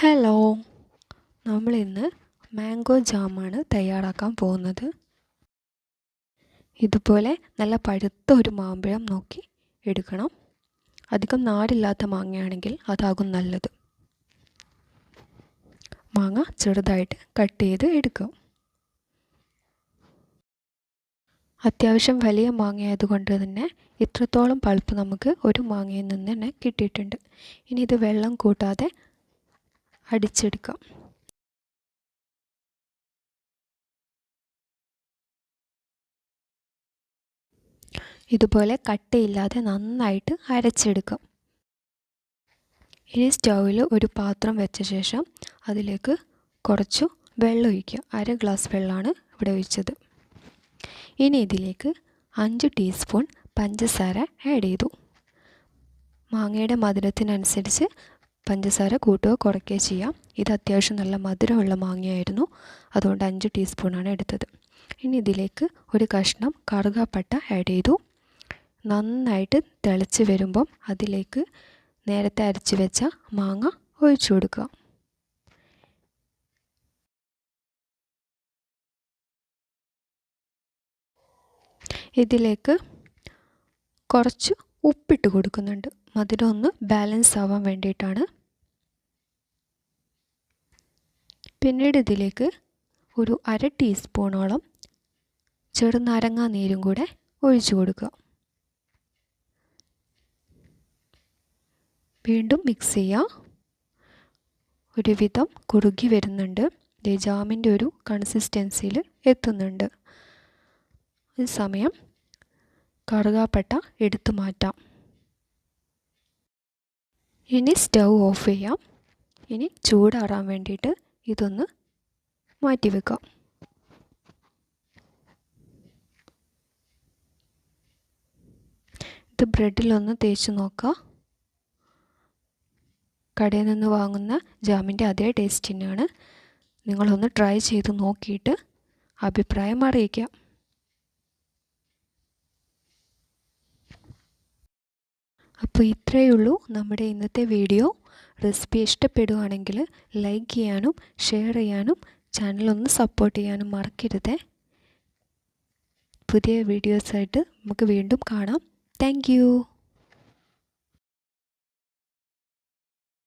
Hello നമ്മളിന്ന് mango ജാമാണ് തയ്യാറാക്കാൻ പോകുന്നത്. ഇതുപോലെ നല്ല പഴുത്ത ഒരു മാമ്പഴം നോക്കി എടുക്കണം. അധികം നാടില്ലാത്ത മാങ്ങയാണെങ്കിൽ അതാകും നല്ലത്. മാങ്ങ ചെറുതായിട്ട് കട്ട് ചെയ്ത് എടുക്കും. അത്യാവശ്യം വലിയ മാങ്ങയായതുകൊണ്ട് തന്നെ ഇത്രത്തോളം പൾപ്പ് നമുക്ക് ഒരു മാങ്ങയിൽ നിന്ന് തന്നെ കിട്ടിയിട്ടുണ്ട്. ഇനി ഇത് വെള്ളം കൂട്ടാതെ അടിച്ചെടുക്കാം. ഇതുപോലെ കട്ടയില്ലാതെ നന്നായിട്ട് അരച്ചെടുക്കാം. ഇനി സ്റ്റൗവിൽ ഒരു പാത്രം വെച്ച ശേഷം അതിലേക്ക് കുറച്ചു വെള്ളം ഒഴിക്കുക. അര ഗ്ലാസ് വെള്ളമാണ് ഇവിടെ ഒഴിച്ചത്. ഇനി ഇതിലേക്ക് അഞ്ച് ടീസ്പൂൺ പഞ്ചസാര ആഡ് ചെയ്തു. മാങ്ങയുടെ മധുരത്തിനനുസരിച്ച് പഞ്ചസാര കൂട്ടുകയോ കുറയ്ക്കുകയോ ചെയ്യാം. ഇത് അത്യാവശ്യം നല്ല മധുരമുള്ള മാങ്ങയായിരുന്നു. അതുകൊണ്ട് അഞ്ച് ടീസ്പൂണാണ് എടുത്തത്. ഇനി ഇതിലേക്ക് ഒരു കഷ്ണം കറുകാപ്പട്ട ആഡ് ചെയ്തു. നന്നായിട്ട് തിളച്ച് വരുമ്പം അതിലേക്ക് നേരത്തെ അരച്ച് വെച്ച മാങ്ങ ഒഴിച്ചു കൊടുക്കുക. ഇതിലേക്ക് കുറച്ച് ഉപ്പിട്ട് കൊടുക്കുന്നുണ്ട്. മധുരം ഒന്ന് ബാലൻസ് ആവാൻ വേണ്ടിയിട്ടാണ്. പിന്നീട് ഇതിലേക്ക് ഒരു അര ടീസ്പൂണോളം ചെറുനാരങ്ങ നീരും കൂടെ ഒഴിച്ചു കൊടുക്കുക. വീണ്ടും മിക്സ് ചെയ്യുക ഒരുവിധം കുറുകി വരുന്നുണ്ട്. ജാമിന്റെ ഒരു കൺസിസ്റ്റൻസിയിൽ എത്തുന്നുണ്ട്. ഈ സമയം കറുകാപ്പട്ട എടുത്തു മാറ്റാം. ഇനി സ്റ്റൗ ഓഫ് ചെയ്യാം. ഇനി ചൂടാറാൻ വേണ്ടിയിട്ട് ഇതൊന്ന് മാറ്റി വെക്കാം ഇത് ബ്രെഡിലൊന്ന് തേച്ച് നോക്കാം. കടയിൽ നിന്ന് വാങ്ങുന്ന ജാമിന്റെ അതേ ടേസ്റ്റ് തന്നെയാണ്. നിങ്ങളൊന്ന് ട്രൈ ചെയ്ത് നോക്കിയിട്ട് അഭിപ്രായം അറിയിക്കാം. അപ്പോൾ ഇത്രയേ ഉള്ളൂ നമ്മുടെ ഇന്നത്തെ വീഡിയോ റെസിപ്പി ഇഷ്ടപ്പെടുകയാണെങ്കിൽ ലൈക്ക് ചെയ്യാനും ഷെയർ ചെയ്യാനും ചാനലൊന്ന് സപ്പോർട്ട് ചെയ്യാനും മറക്കരുത്. പുതിയ വീഡിയോസായിട്ട് നമുക്ക് വീണ്ടും കാണാം. താങ്ക്